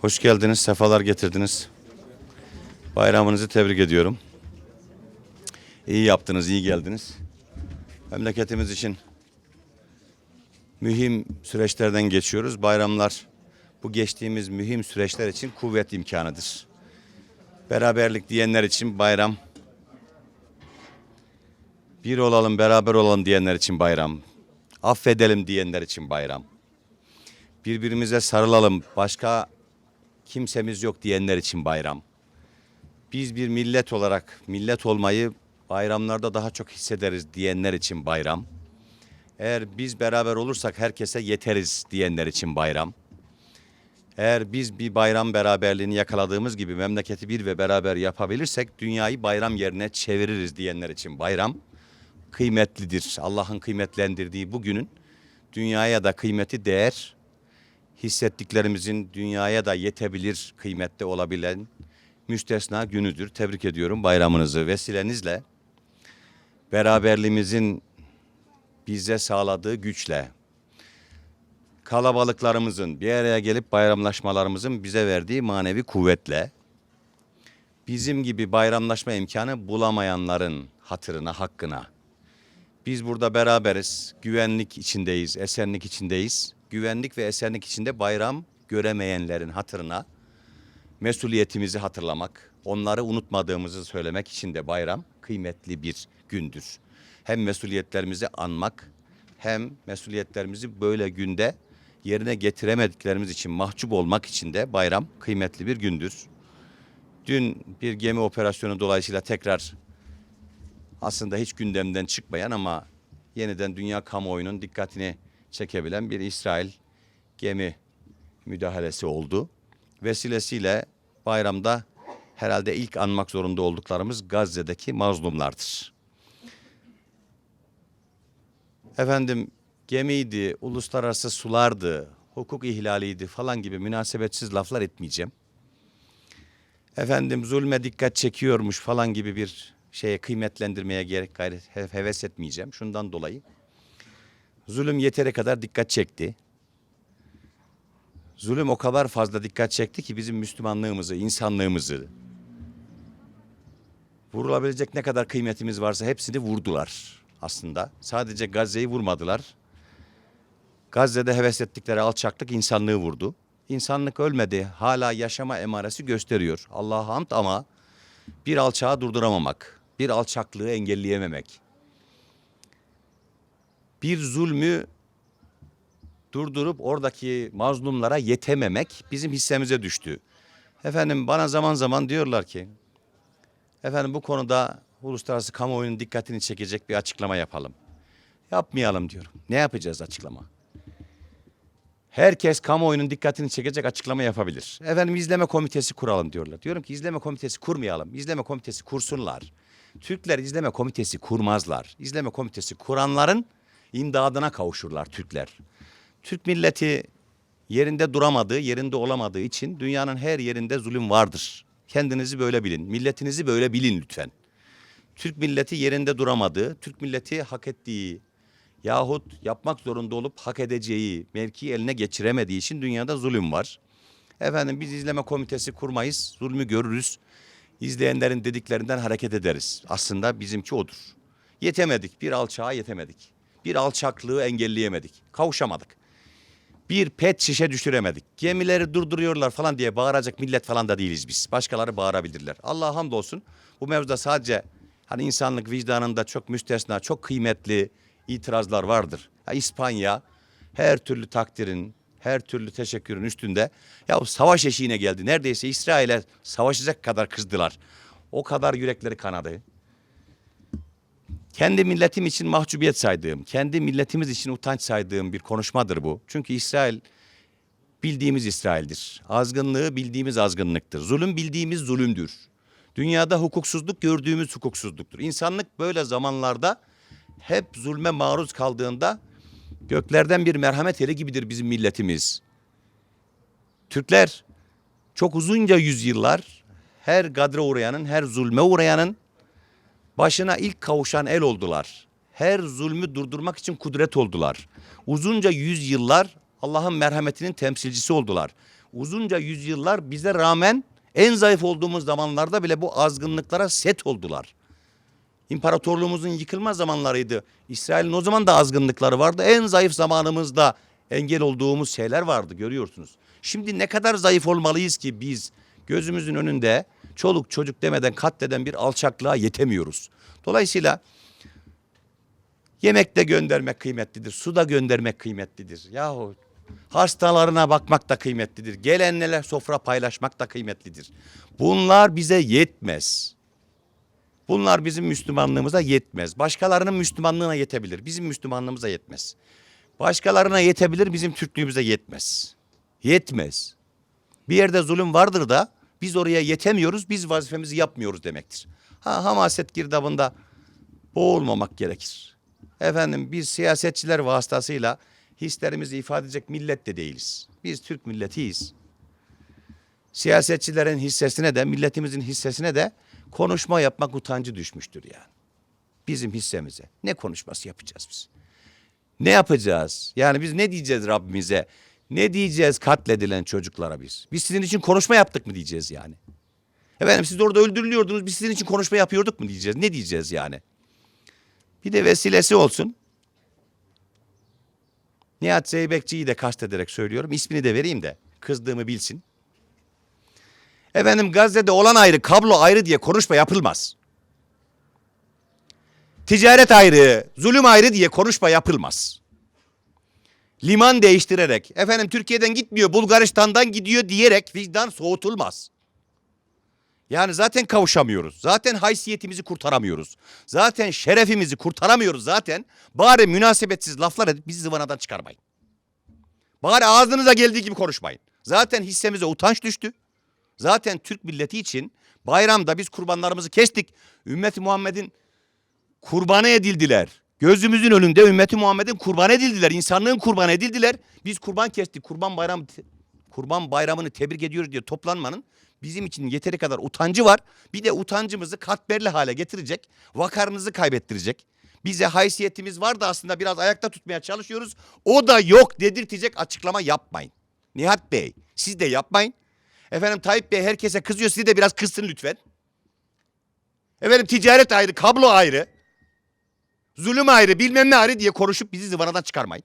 Hoş geldiniz, sefalar getirdiniz. Bayramınızı tebrik ediyorum. İyi yaptınız, iyi geldiniz. Memleketimiz için mühim süreçlerden geçiyoruz. Bayramlar bu geçtiğimiz mühim süreçler için kuvvet imkanıdır. Beraberlik diyenler için bayram. Bir olalım, beraber olalım diyenler için bayram. Affedelim diyenler için bayram. Birbirimize sarılalım, başka kimsemiz yok diyenler için bayram. Biz bir millet olarak millet olmayı bayramlarda daha çok hissederiz diyenler için bayram. Eğer biz beraber olursak herkese yeteriz diyenler için bayram. Eğer biz bir bayram beraberliğini yakaladığımız gibi memleketi bir ve beraber yapabilirsek dünyayı bayram yerine çeviririz diyenler için bayram kıymetlidir. Allah'ın kıymetlendirdiği bugünün dünyaya da kıymeti değer, hissettiklerimizin dünyaya da yetebilir kıymette olabilen müstesna günüdür. Tebrik ediyorum bayramınızı vesilenizle. Beraberliğimizin bize sağladığı güçle, kalabalıklarımızın bir araya gelip bayramlaşmalarımızın bize verdiği manevi kuvvetle, bizim gibi bayramlaşma imkanı bulamayanların hatırına, hakkına. Biz burada beraberiz, güvenlik içindeyiz, esenlik içindeyiz. Güvenlik ve esenlik içinde bayram göremeyenlerin hatırına mesuliyetimizi hatırlamak, onları unutmadığımızı söylemek için de bayram kıymetli bir gündür. Hem mesuliyetlerimizi anmak hem mesuliyetlerimizi böyle günde yerine getiremediklerimiz için mahcup olmak için de bayram kıymetli bir gündür. Dün bir gemi operasyonu dolayısıyla tekrar aslında hiç gündemden çıkmayan ama yeniden dünya kamuoyunun dikkatini çekebilen bir İsrail gemi müdahalesi oldu. Vesilesiyle bayramda herhalde ilk anmak zorunda olduklarımız Gazze'deki mazlumlardır. Efendim gemiydi, uluslararası sulardı, hukuk ihlaliydi falan gibi münasebetsiz laflar etmeyeceğim. Efendim zulme dikkat çekiyormuş falan gibi bir şeye kıymetlendirmeye gerek gayret he- heves etmeyeceğim. Şundan dolayı zulüm yeteri kadar dikkat çekti. Zulüm o kadar fazla dikkat çekti ki bizim Müslümanlığımızı, insanlığımızı vurulabilecek ne kadar kıymetimiz varsa hepsini vurdular aslında. Sadece Gazze'yi vurmadılar. Gazze'de heves ettikleri alçaklık insanlığı vurdu. İnsanlık ölmedi. Hala yaşama emaresi gösteriyor. Allah'a hamd ama bir alçağı durduramamak, bir alçaklığı engelleyememek, bir zulmü durdurup oradaki mazlumlara yetememek bizim hissemize düştü. Efendim bana zaman zaman diyorlar ki, efendim bu konuda uluslararası kamuoyunun dikkatini çekecek bir açıklama yapalım. Yapmayalım diyorum. Ne yapacağız açıklama? Herkes kamuoyunun dikkatini çekecek açıklama yapabilir. Efendim izleme komitesi kuralım diyorlar. Diyorum ki izleme komitesi kurmayalım. İzleme komitesi kursunlar. Türkler izleme komitesi kurmazlar. İzleme komitesi kuranların imdadına kavuşurlar Türkler. Türk milleti yerinde duramadığı, yerinde olamadığı için dünyanın her yerinde zulüm vardır. Kendinizi böyle bilin. Milletinizi böyle bilin lütfen. Türk milleti yerinde duramadığı, Türk milleti hak ettiği yahut yapmak zorunda olup hak edeceği mevki eline geçiremediği için dünyada zulüm var. Efendim biz izleme komitesi kurmayız, zulmü görürüz. İzleyenlerin dediklerinden hareket ederiz. Aslında bizimki odur. Yetemedik, bir alçağa yetemedik. Bir alçaklığı engelleyemedik, kavuşamadık. Bir pet şişe düşüremedik. Gemileri durduruyorlar falan diye bağıracak millet falan da değiliz biz. Başkaları bağırabilirler. Allah'a hamdolsun bu mevzuda sadece hani insanlık vicdanında çok müstesna, çok kıymetli itirazlar vardır. Ya İspanya her türlü takdirin, her türlü teşekkürün üstünde ya savaş eşiğine geldi. Neredeyse İsrail'e savaşacak kadar kızdılar. O kadar yürekleri kanadı. Kendi milletim için mahcubiyet saydığım, kendi milletimiz için utanç saydığım bir konuşmadır bu. Çünkü İsrail bildiğimiz İsrail'dir. Azgınlığı bildiğimiz azgınlıktır. Zulüm bildiğimiz zulümdür. Dünyada hukuksuzluk gördüğümüz hukuksuzluktur. İnsanlık böyle zamanlarda hep zulme maruz kaldığında göklerden bir merhamet eli gibidir bizim milletimiz. Türkler çok uzunca yüzyıllar her gadre uğrayanın, her zulme uğrayanın başına ilk kavuşan el oldular. Her zulmü durdurmak için kudret oldular. Uzunca yüzyıllar Allah'ın merhametinin temsilcisi oldular. uzunca yüzyıllar bize rağmen en zayıf olduğumuz zamanlarda bile bu azgınlıklara set oldular. İmparatorluğumuzun yıkılma zamanlarıydı. İsrail'in o zaman da azgınlıkları vardı. En zayıf zamanımızda engel olduğumuz şeyler vardı görüyorsunuz. Şimdi ne kadar zayıf olmalıyız ki biz gözümüzün önünde çoluk çocuk demeden katleden bir alçaklığa yetemiyoruz. Dolayısıyla Yemekte göndermek kıymetlidir. Suda göndermek kıymetlidir. Yahu hastalarına bakmak da kıymetlidir. Gelenlere sofra paylaşmak da kıymetlidir. Bunlar bize yetmez. Bunlar bizim Müslümanlığımıza yetmez. Başkalarının Müslümanlığına yetebilir. Bizim Müslümanlığımıza yetmez. Başkalarına yetebilir, bizim Türklüğümüze yetmez. Yetmez. Bir yerde zulüm vardır da biz oraya yetemiyoruz, biz vazifemizi yapmıyoruz demektir. Ha hamaset girdabında boğulmamak gerekir. Efendim biz siyasetçiler vasıtasıyla hislerimizi ifade edecek millet de değiliz. Biz Türk milletiyiz. Siyasetçilerin hissesine de milletimizin hissesine de konuşma yapmak utancı düşmüştür yani. Bizim hissemize. Ne konuşması yapacağız biz? Ne yapacağız? Yani biz ne diyeceğiz Rabbimize? Ne diyeceğiz katledilen çocuklara biz? Biz sizin için konuşma yaptık mı diyeceğiz yani? Efendim siz orada öldürülüyordunuz biz sizin için konuşma yapıyorduk mu diyeceğiz? Ne diyeceğiz yani? Bir de vesilesi olsun. Nihat Zeybekçi'yi de kastederek söylüyorum. İsmini de vereyim de kızdığımı bilsin. Efendim Gazze'de olan ayrı, kablo ayrı diye konuşma yapılmaz. Ticaret ayrı, zulüm ayrı diye konuşma yapılmaz. Liman değiştirerek, efendim Türkiye'den gitmiyor, Bulgaristan'dan gidiyor diyerek vicdan soğutulmaz. Yani zaten kavuşamıyoruz. Zaten haysiyetimizi kurtaramıyoruz. Zaten şerefimizi kurtaramıyoruz zaten. Bari münasebetsiz laflar edip bizi zıvanadan çıkarmayın. Bari ağzınıza geldiği gibi konuşmayın. Zaten hissemize utanç düştü. Zaten Türk milleti için bayramda biz kurbanlarımızı kestik. Ümmeti Muhammed'in kurbanı edildiler. Gözümüzün önünde ümmeti Muhammed'in kurban edildiler. İnsanlığın kurban edildiler. Biz kurban kestik. Kurban bayram kurban bayramını tebrik ediyoruz diye toplanmanın bizim için yeteri kadar utancı var. Bir de utancımızı katmerli hale getirecek. Vakarınızı kaybettirecek. Bize haysiyetimiz var da aslında biraz ayakta tutmaya çalışıyoruz. O da yok dedirtecek açıklama yapmayın. Nihat Bey siz de yapmayın. Efendim Tayyip Bey herkese kızıyor siz de biraz kızsın lütfen. Efendim ticaret ayrı, kablo ayrı. Zulüm ayrı, bilmem ne ayrı diye konuşup bizi zıvanadan çıkarmayın.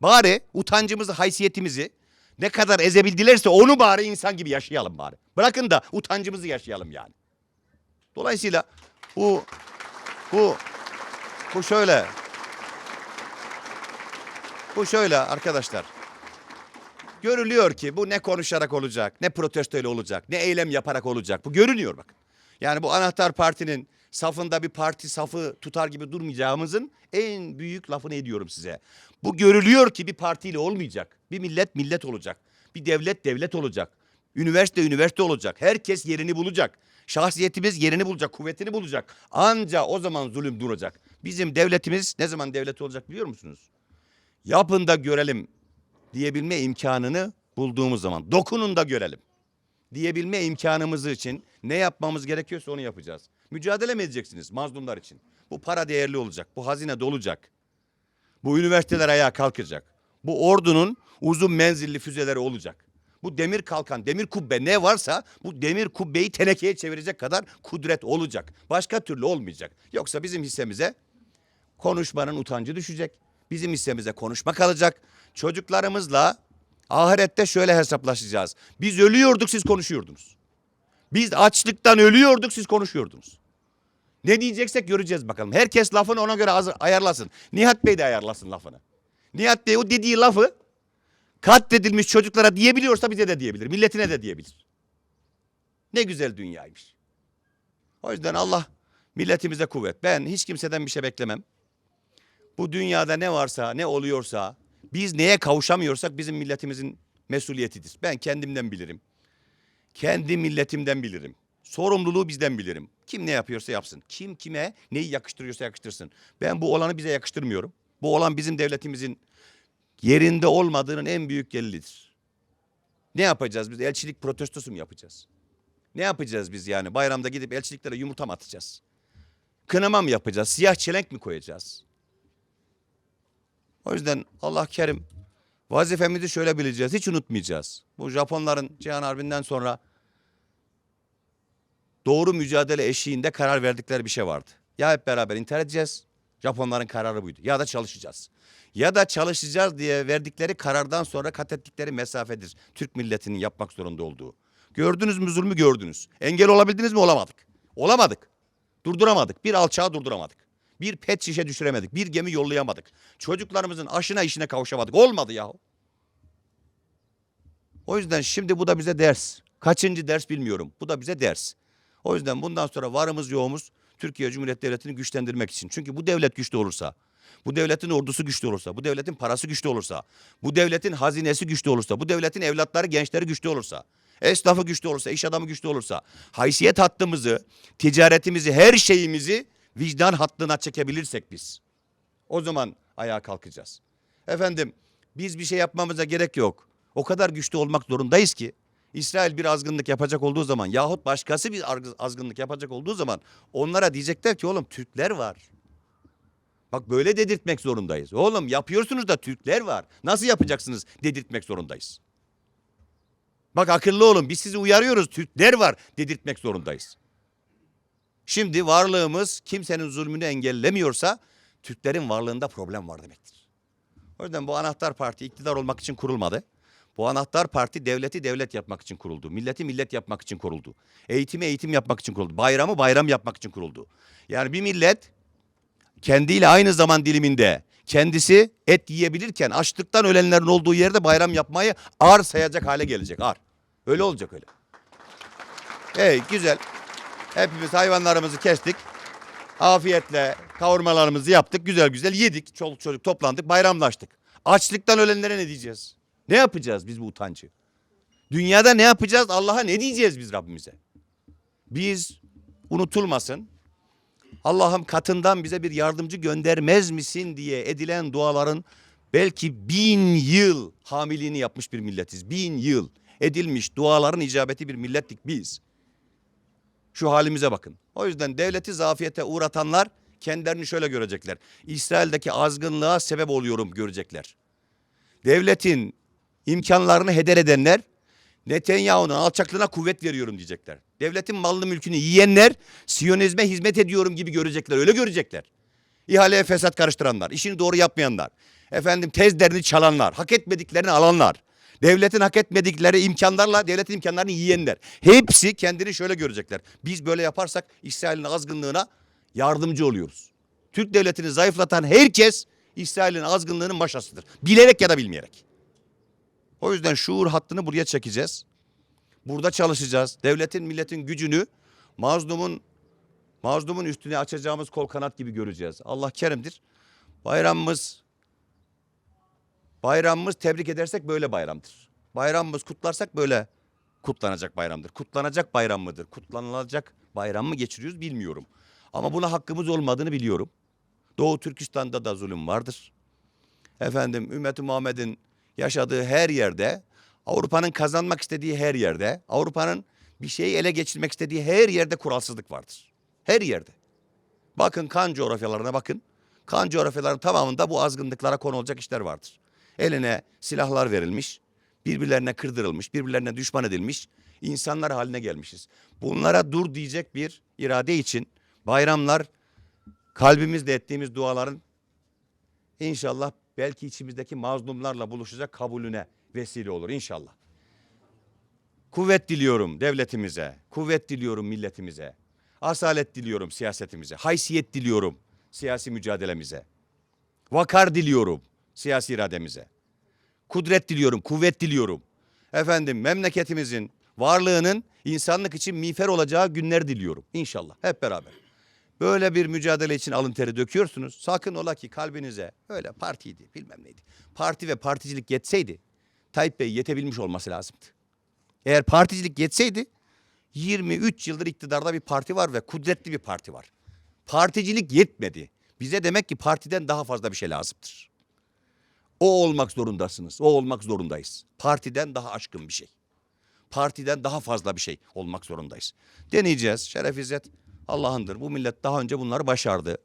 Bari utancımızı, haysiyetimizi ne kadar ezebildilerse onu bari insan gibi yaşayalım bari. Bırakın da utancımızı yaşayalım yani. Dolayısıyla bu bu bu şöyle. Bu şöyle arkadaşlar. Görülüyor ki bu ne konuşarak olacak, ne protestoyla olacak, ne eylem yaparak olacak. Bu görünüyor bakın. Yani bu anahtar partinin safında bir parti safı tutar gibi durmayacağımızın en büyük lafını ediyorum size. Bu görülüyor ki bir partiyle olmayacak. Bir millet millet olacak. Bir devlet devlet olacak. Üniversite üniversite olacak. Herkes yerini bulacak. Şahsiyetimiz yerini bulacak, kuvvetini bulacak. Anca o zaman zulüm duracak. Bizim devletimiz ne zaman devlet olacak biliyor musunuz? Yapın da görelim diyebilme imkanını bulduğumuz zaman. Dokunun da görelim diyebilme imkanımız için ne yapmamız gerekiyorsa onu yapacağız. Mücadele mi edeceksiniz mazlumlar için? Bu para değerli olacak. Bu hazine dolacak. Bu üniversiteler ayağa kalkacak. Bu ordunun uzun menzilli füzeleri olacak. Bu demir kalkan, demir kubbe ne varsa bu demir kubbeyi tenekeye çevirecek kadar kudret olacak. Başka türlü olmayacak. Yoksa bizim hissemize konuşmanın utancı düşecek. Bizim hissemize konuşma kalacak. Çocuklarımızla ahirette şöyle hesaplaşacağız. Biz ölüyorduk siz konuşuyordunuz. Biz açlıktan ölüyorduk siz konuşuyordunuz. Ne diyeceksek göreceğiz bakalım. Herkes lafını ona göre hazır, ayarlasın. Nihat Bey de ayarlasın lafını. Nihat Bey o dediği lafı katledilmiş çocuklara diyebiliyorsa bize de diyebilir. Milletine de diyebilir. Ne güzel dünyaymış. O yüzden Allah milletimize kuvvet. Ben hiç kimseden bir şey beklemem. Bu dünyada ne varsa, ne oluyorsa, biz neye kavuşamıyorsak bizim milletimizin mesuliyetidir. Ben kendimden bilirim. Kendi milletimden bilirim. Sorumluluğu bizden bilirim. Kim ne yapıyorsa yapsın. Kim kime neyi yakıştırıyorsa yakıştırsın. Ben bu olanı bize yakıştırmıyorum. Bu olan bizim devletimizin yerinde olmadığının en büyük delilidir. Ne yapacağız biz? Elçilik protestosu mu yapacağız? Ne yapacağız biz yani? Bayramda gidip elçiliklere yumurta mı atacağız? Kınama mı yapacağız? Siyah çelenk mi koyacağız? O yüzden Allah kerim Vazifemizi şöyle bileceğiz, hiç unutmayacağız. Bu Japonların Cihan Harbi'nden sonra doğru mücadele eşiğinde karar verdikleri bir şey vardı. Ya hep beraber intihar edeceğiz, Japonların kararı buydu. Ya da çalışacağız. Ya da çalışacağız diye verdikleri karardan sonra kat ettikleri mesafedir. Türk milletinin yapmak zorunda olduğu. Gördünüz mü zulmü gördünüz. Engel olabildiniz mi olamadık. Olamadık. Durduramadık. Bir alçağı durduramadık. Bir pet şişe düşüremedik. Bir gemi yollayamadık. Çocuklarımızın aşına işine kavuşamadık. Olmadı yahu. O yüzden şimdi bu da bize ders. Kaçıncı ders bilmiyorum. Bu da bize ders. O yüzden bundan sonra varımız yoğumuz Türkiye Cumhuriyeti Devleti'ni güçlendirmek için. Çünkü bu devlet güçlü olursa, bu devletin ordusu güçlü olursa, bu devletin parası güçlü olursa, bu devletin hazinesi güçlü olursa, bu devletin evlatları, gençleri güçlü olursa, esnafı güçlü olursa, iş adamı güçlü olursa, haysiyet hattımızı, ticaretimizi, her şeyimizi vicdan hattına çekebilirsek biz. O zaman ayağa kalkacağız. Efendim biz bir şey yapmamıza gerek yok. O kadar güçlü olmak zorundayız ki İsrail bir azgınlık yapacak olduğu zaman yahut başkası bir azgınlık yapacak olduğu zaman onlara diyecekler ki oğlum Türkler var. Bak böyle dedirtmek zorundayız. Oğlum yapıyorsunuz da Türkler var. Nasıl yapacaksınız dedirtmek zorundayız. Bak akıllı olun biz sizi uyarıyoruz Türkler var dedirtmek zorundayız. Şimdi varlığımız kimsenin zulmünü engellemiyorsa Türklerin varlığında problem var demektir. O yüzden bu anahtar parti iktidar olmak için kurulmadı. Bu anahtar parti devleti devlet yapmak için kuruldu. Milleti millet yapmak için kuruldu. Eğitimi eğitim yapmak için kuruldu. Bayramı bayram yapmak için kuruldu. Yani bir millet kendiyle aynı zaman diliminde kendisi et yiyebilirken açlıktan ölenlerin olduğu yerde bayram yapmayı ağır sayacak hale gelecek. Ağır. Öyle olacak öyle. Ey güzel. Hepimiz hayvanlarımızı kestik. Afiyetle kavurmalarımızı yaptık. Güzel güzel yedik. Çoluk çocuk toplandık. Bayramlaştık. Açlıktan ölenlere ne diyeceğiz? Ne yapacağız biz bu utancı? Dünyada ne yapacağız? Allah'a ne diyeceğiz biz Rabbimize? Biz unutulmasın. Allah'ım katından bize bir yardımcı göndermez misin diye edilen duaların belki bin yıl hamiliğini yapmış bir milletiz. Bin yıl edilmiş duaların icabeti bir millettik biz. Şu halimize bakın. O yüzden devleti zafiyete uğratanlar kendilerini şöyle görecekler. İsrail'deki azgınlığa sebep oluyorum görecekler. Devletin imkanlarını heder edenler Netanyahu'nun alçaklığına kuvvet veriyorum diyecekler. Devletin malını mülkünü yiyenler Siyonizme hizmet ediyorum gibi görecekler. Öyle görecekler. İhaleye fesat karıştıranlar, işini doğru yapmayanlar, efendim tezlerini çalanlar, hak etmediklerini alanlar, devletin hak etmedikleri imkanlarla devletin imkanlarını yiyenler. Hepsi kendini şöyle görecekler. Biz böyle yaparsak İsrail'in azgınlığına yardımcı oluyoruz. Türk devletini zayıflatan herkes İsrail'in azgınlığının maşasıdır. Bilerek ya da bilmeyerek. O yüzden şuur hattını buraya çekeceğiz. Burada çalışacağız. Devletin, milletin gücünü mazlumun mazlumun üstüne açacağımız kol kanat gibi göreceğiz. Allah kerimdir. Bayramımız bayramımız tebrik edersek böyle bayramdır. Bayramımız kutlarsak böyle kutlanacak bayramdır. Kutlanacak bayram mıdır? Kutlanılacak bayram mı geçiriyoruz bilmiyorum. Ama buna hakkımız olmadığını biliyorum. Doğu Türkistan'da da zulüm vardır. Efendim ümmeti Muhammed'in yaşadığı her yerde, Avrupa'nın kazanmak istediği her yerde, Avrupa'nın bir şeyi ele geçirmek istediği her yerde kuralsızlık vardır. Her yerde. Bakın kan coğrafyalarına bakın. Kan coğrafyalarının tamamında bu azgınlıklara konu olacak işler vardır. Eline silahlar verilmiş, birbirlerine kırdırılmış, birbirlerine düşman edilmiş insanlar haline gelmişiz. Bunlara dur diyecek bir irade için bayramlar kalbimizde ettiğimiz duaların İnşallah belki içimizdeki mazlumlarla buluşacak kabulüne vesile olur inşallah. Kuvvet diliyorum devletimize, kuvvet diliyorum milletimize, asalet diliyorum siyasetimize, haysiyet diliyorum siyasi mücadelemize, vakar diliyorum siyasi irademize, kudret diliyorum, kuvvet diliyorum. Efendim memleketimizin varlığının insanlık için miğfer olacağı günler diliyorum inşallah hep beraber. Böyle bir mücadele için alın teri döküyorsunuz. Sakın ola ki kalbinize öyle partiydi bilmem neydi. Parti ve particilik yetseydi Tayyip Bey yetebilmiş olması lazımdı. Eğer particilik yetseydi 23 yıldır iktidarda bir parti var ve kudretli bir parti var. Particilik yetmedi. Bize demek ki partiden daha fazla bir şey lazımdır. O olmak zorundasınız. O olmak zorundayız. Partiden daha aşkın bir şey. Partiden daha fazla bir şey olmak zorundayız. Deneyeceğiz. Şeref İzzet Allah'ındır. Bu millet daha önce bunları başardı.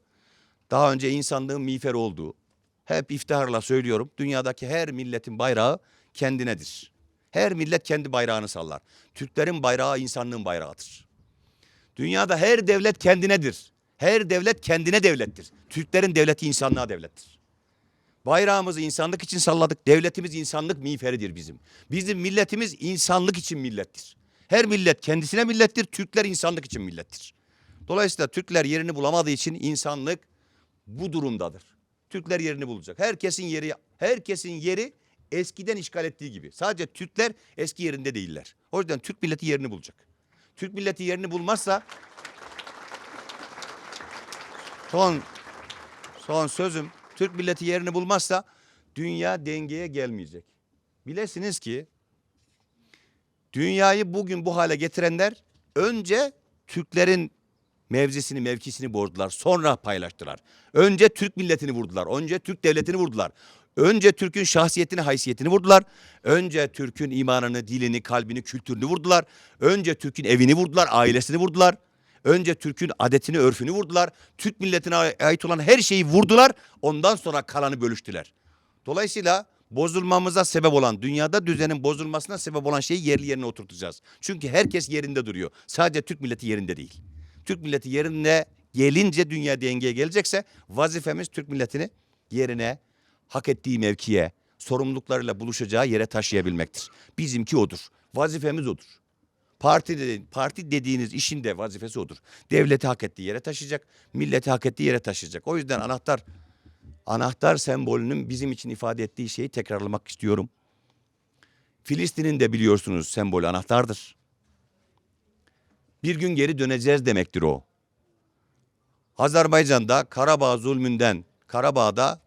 Daha önce insanlığın miğferi oldu. hep iftiharla söylüyorum. Dünyadaki her milletin bayrağı kendinedir. Her millet kendi bayrağını sallar. Türklerin bayrağı insanlığın bayrağıdır. Dünyada her devlet kendinedir. Her devlet kendine devlettir. Türklerin devleti insanlığa devlettir. Bayrağımızı insanlık için salladık. Devletimiz insanlık miğferidir bizim. Bizim milletimiz insanlık için millettir. Her millet kendisine millettir. Türkler insanlık için millettir. Dolayısıyla Türkler yerini bulamadığı için insanlık bu durumdadır. Türkler yerini bulacak. Herkesin yeri herkesin yeri eskiden işgal ettiği gibi. Sadece Türkler eski yerinde değiller. O yüzden Türk milleti yerini bulacak. Türk milleti yerini bulmazsa son son sözüm Türk milleti yerini bulmazsa dünya dengeye gelmeyecek. Bilesiniz ki dünyayı bugün bu hale getirenler önce Türklerin mevzisini mevkisini bozdular. Sonra paylaştılar. Önce Türk milletini vurdular. Önce Türk devletini vurdular. Önce Türk'ün şahsiyetini, haysiyetini vurdular. Önce Türk'ün imanını, dilini, kalbini, kültürünü vurdular. Önce Türk'ün evini vurdular, ailesini vurdular. Önce Türk'ün adetini, örfünü vurdular. Türk milletine ait olan her şeyi vurdular. Ondan sonra kalanı bölüştüler. Dolayısıyla bozulmamıza sebep olan, dünyada düzenin bozulmasına sebep olan şeyi yerli yerine oturtacağız. Çünkü herkes yerinde duruyor. Sadece Türk milleti yerinde değil. Türk milleti yerine gelince dünya dengeye gelecekse vazifemiz Türk milletini yerine, hak ettiği mevkiye, sorumluluklarıyla buluşacağı yere taşıyabilmektir. Bizimki odur. Vazifemiz odur. Parti, dedi- parti dediğiniz işin de vazifesi odur. Devleti hak ettiği yere taşıyacak, milleti hak ettiği yere taşıyacak. O yüzden anahtar anahtar sembolünün bizim için ifade ettiği şeyi tekrarlamak istiyorum. Filistin'in de biliyorsunuz sembolü anahtardır. Bir gün geri döneceğiz demektir o. Azerbaycan'da Karabağ zulmünden, Karabağ'da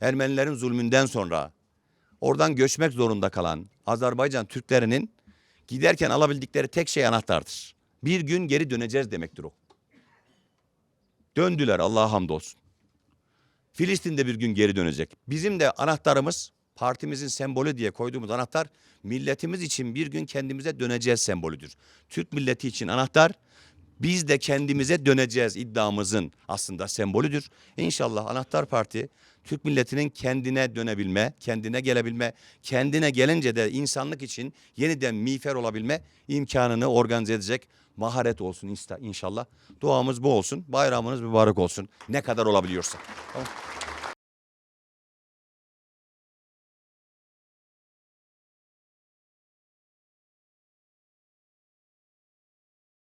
Ermenilerin zulmünden sonra oradan göçmek zorunda kalan Azerbaycan Türklerinin giderken alabildikleri tek şey anahtardır. Bir gün geri döneceğiz demektir o. Döndüler Allah'a hamdolsun. Filistin'de bir gün geri dönecek. Bizim de anahtarımız partimizin sembolü diye koyduğumuz anahtar milletimiz için bir gün kendimize döneceğiz sembolüdür. Türk milleti için anahtar biz de kendimize döneceğiz iddiamızın aslında sembolüdür. İnşallah anahtar parti Türk milletinin kendine dönebilme, kendine gelebilme, kendine gelince de insanlık için yeniden miğfer olabilme imkanını organize edecek maharet olsun inşallah. Duamız bu olsun. Bayramınız mübarek olsun. Ne kadar olabiliyorsa. Tamam.